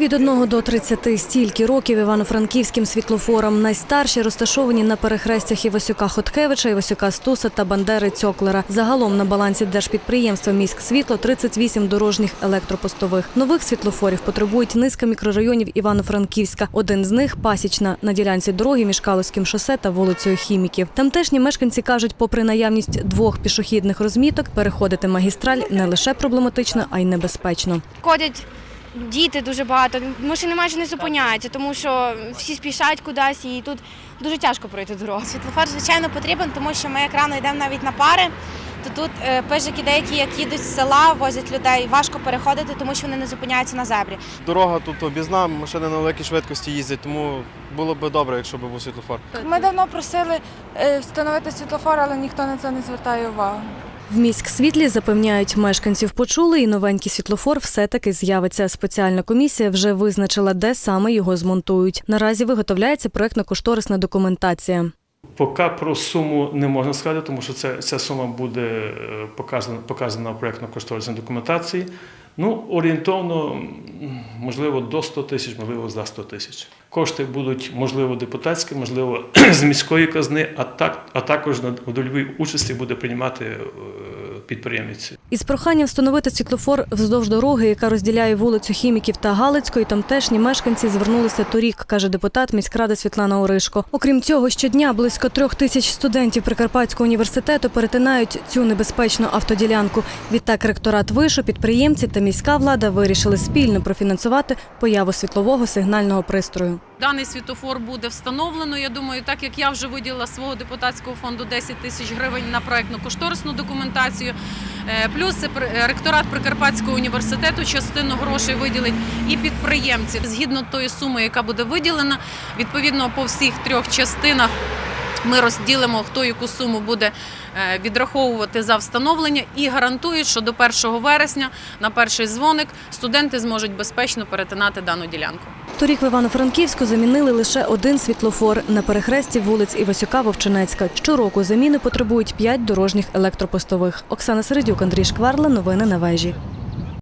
Від 1 до 30 стільки років івано-франківським світлофорам. Найстарші розташовані на перехрестях Івасюка Хоткевича, Івасюка Стуса та Бандери Цьоклера. Загалом на балансі держпідприємства «Міськсвітло» 38 дорожніх електропостових. Нових світлофорів потребують низка мікрорайонів Івано-Франківська. Один з них – Пасічна, на ділянці дороги між Калузьким шосе та вулицею Хіміків. Тамтешні мешканці кажуть, попри наявність двох пішохідних розміток, переходити магістраль не лише проблематично, а й небезпечно. Ходять діти дуже багато, машини майже не зупиняються, тому що всі спішать кудись і тут дуже тяжко пройти дорогу. Світлофор, звичайно, потрібен, тому що ми як рано йдемо навіть на пари. То тут е, пижики деякі, як їдуть з села, возять людей, важко переходити, тому що вони не зупиняються на зебрі. Дорога тут об'їзна, машини на великій швидкості їздять, тому було б добре, якщо б був світлофор. Ми давно просили е, встановити світлофор, але ніхто на це не звертає увагу. В міськсвітлі запевняють, мешканців почули, і новенький світлофор все-таки з'явиться. Спеціальна комісія вже визначила, де саме його змонтують. Наразі виготовляється проектно-кошторисна документація. Поки про суму не можна сказати, тому що це, ця сума буде е, показана, показана в проєктно-кошторисній документації. Ну, орієнтовно, можливо, до 100 тисяч, можливо, за 100 тисяч. Кошти будуть, можливо, депутатські, можливо, з міської казни, а, так, а також в дольовій участі буде приймати підприємець. Із проханням встановити світлофор вздовж дороги, яка розділяє вулицю Хіміків та Галицької, тамтешні мешканці звернулися торік, каже депутат міськради Світлана Оришко. Окрім цього, щодня близько трьох тисяч студентів Прикарпатського університету перетинають цю небезпечну автоділянку. Відтак ректорат вишу, підприємці та міська влада вирішили спільно профінансувати появу світлового сигнального пристрою. Даний світофор буде встановлено. Я думаю, так як я вже виділила свого депутатського фонду 10 тисяч гривень на проектно-кошторисну документацію. е, Плюс ректорат Прикарпатського університету частину грошей виділить і підприємці. Згідно тої суми, яка буде виділена, відповідно по всіх трьох частинах. Ми розділимо, хто яку суму буде е, відраховувати за встановлення і гарантують, що до 1 вересня на перший дзвоник студенти зможуть безпечно перетинати дану ділянку. Торік в Івано-Франківську замінили лише один світлофор на перехресті вулиць Івасюка Вовчинецька. Щороку заміни потребують п'ять дорожніх електропостових. Оксана Середюк, Андрій Шкварла. Новини на вежі.